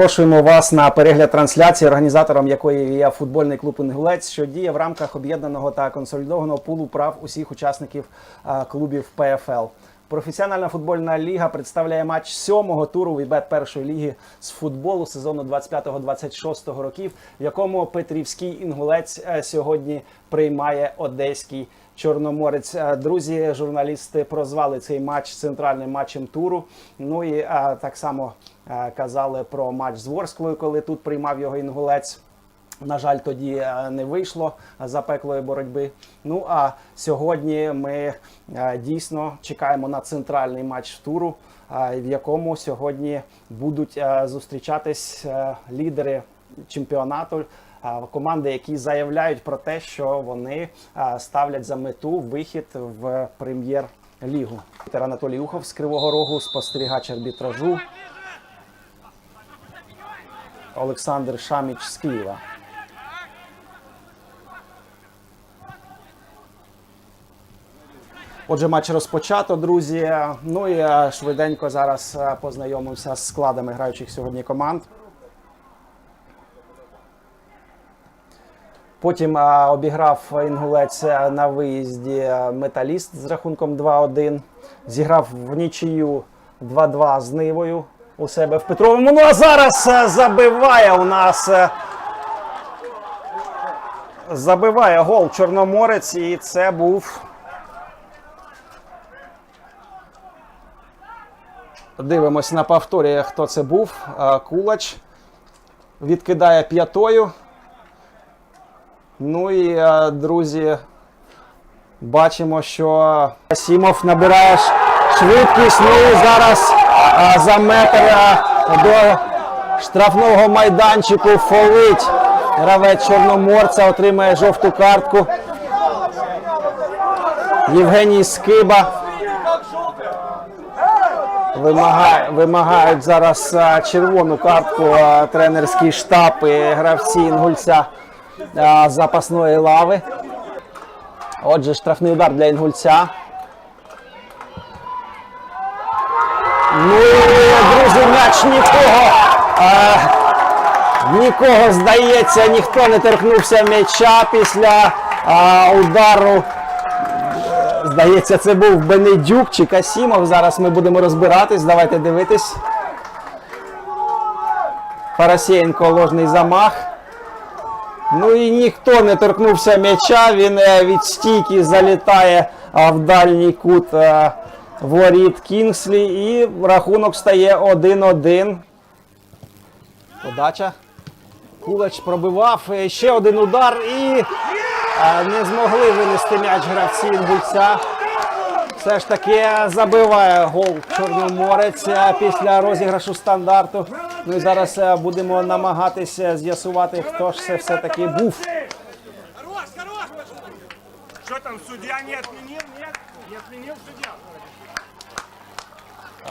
Запрошуємо вас на перегляд трансляції, організатором якої є футбольний клуб Інгулець, що діє в рамках об'єднаного та консолідованого пулу прав усіх учасників клубів ПФЛ. Професіональна футбольна ліга представляє матч сьомого туру Вібет першої ліги з футболу сезону 25-26 років, в якому Петрівський інгулець е, сьогодні приймає одеський Чорноморець. Е, Друзі, журналісти прозвали цей матч центральним матчем туру. Ну і е, так само казали про матч з Ворсклою, коли тут приймав його інгулець. На жаль, тоді е, не вийшло запеклої боротьби. Ну а сьогодні ми е, дійсно чекаємо на центральний матч туру, е, в якому сьогодні будуть зустрічатись лідери чемпіонату. Команди, які заявляють про те, що вони ставлять за мету вихід в прем'єр-лігу. Анатолій Ухов з Кривого Рогу, спостерігач арбітражу. Олександр Шаміч з Києва. Отже, матч розпочато, друзі. Ну і е, швиденько зараз е, познайомився з складами граючих сьогодні команд. Потім е, обіграв інгулець на виїзді металіст з рахунком 2-1. Зіграв в нічию 2-2 з Нивою у себе в Петровому. Ну а зараз забиває у нас. Забиває гол Чорноморець, і це був. Дивимось на повторі, хто це був. Кулач відкидає п'ятою. Ну і, друзі, бачимо, що Сімов набирає швидкість. Ну і зараз за метр до штрафного майданчику фолить. Гравець Чорноморця отримає жовту картку. Євгеній Скиба. Вимагає, вимагають зараз червону картку а, тренерський штаб і гравці інгульця запасної лави. Отже, штрафний удар для інгульця. Ну друзі, м'яч нікого. А, нікого здається, ніхто не торкнувся м'яча після а, удару Здається, це був Бенедюк чи Касімов. Зараз ми будемо розбиратись. Давайте дивитись. Парасєнко ложний замах. Ну і ніхто не торкнувся м'яча. Він е, від стійки залітає в дальній кут е, воріт Кінгслі. І рахунок стає 1-1. Подача. Кулач пробивав. Е, Ще один удар і не змогли винести м'яч гравці інгульця. Все ж таки забиває гол Чорноморець після розіграшу стандарту. Ну і зараз е, будемо намагатися з'ясувати, хто ж це все-таки був. Хорош, хорош! Что там, судья не отменил? Нет? Не судья?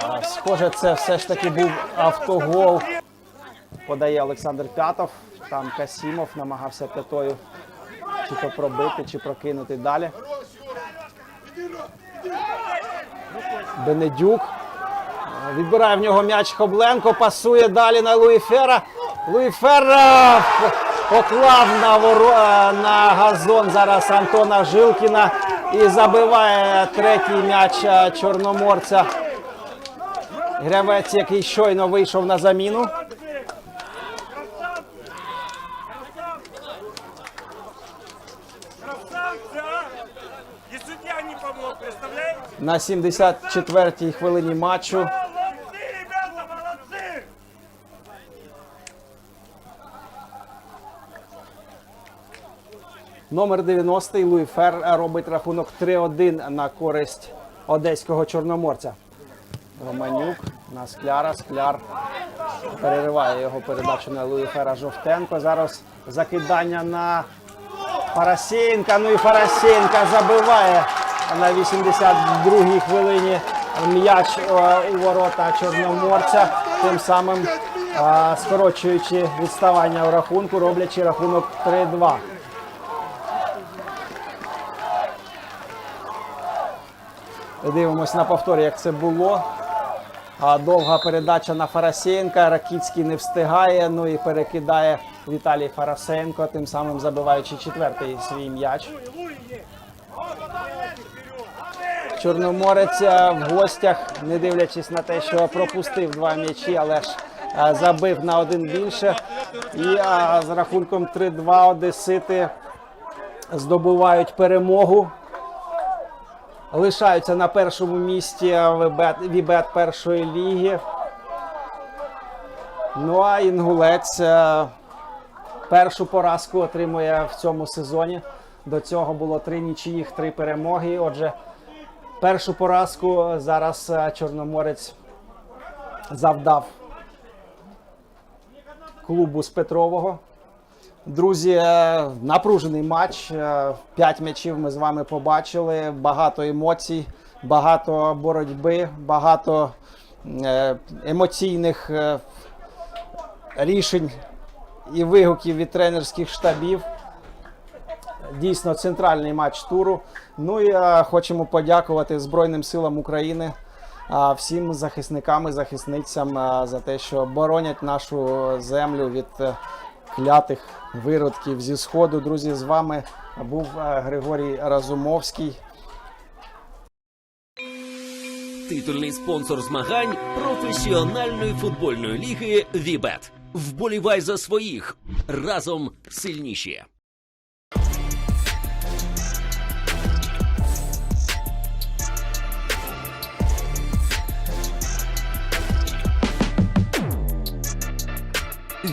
А, Схоже, це все ж таки був автогол. Подає Олександр П'ятов. Там Касімов намагався п'ятою чи то пробити, чи прокинути далі. Бенедюк. Відбирає в нього м'яч Хобленко, пасує далі на Луїфера. Луїфер е, поклав на, воро... е, на газон зараз Антона Жилкіна і забиває третій м'яч е, Чорноморця. Гравець, який щойно вийшов на заміну. На 74-й хвилині матчу номер 90 Луї Фер робить рахунок 3-1 на користь одеського чорноморця. Романюк на скляра. Скляр перериває його передачу на Луї Фера Жовтенко. Зараз закидання на Фарасєнка, ну і Фарасєнка забиває на 82-й хвилині м'яч у ворота Чорноморця, тим самим скорочуючи відставання у рахунку, роблячи рахунок 3-2. Дивимось на повторі, як це було. А довга передача на Фарасенка. Ракіцький не встигає. Ну і перекидає Віталій Фарасенко, тим самим забиваючи четвертий свій м'яч. Чорноморець е, в гостях, не дивлячись на те, що пропустив два м'ячі, але ж е, забив на один більше. І е, з рахунком 3-2 Одесити здобувають перемогу. Лишаються на першому місці Вібет, першої ліги. Ну а Інгулець першу поразку отримує в цьому сезоні. До цього було три нічиїх, три перемоги. Отже, першу поразку зараз е, Чорноморець завдав клубу з Петрового. Друзі, е, напружений матч. Е, П'ять м'ячів ми з вами побачили. Багато емоцій, багато боротьби, багато емоційних рішень і вигуків від тренерських штабів. Дійсно, центральний матч туру. Ну і е, хочемо подякувати Збройним силам України, а, всім захисникам і захисницям е, за те, що боронять нашу землю від е, клятих виродків зі сходу. Друзі, з вами був е, Григорій Разумовський. Титульний спонсор змагань професіональної футбольної ліги Вібет. Вболівай за своїх разом сильніші.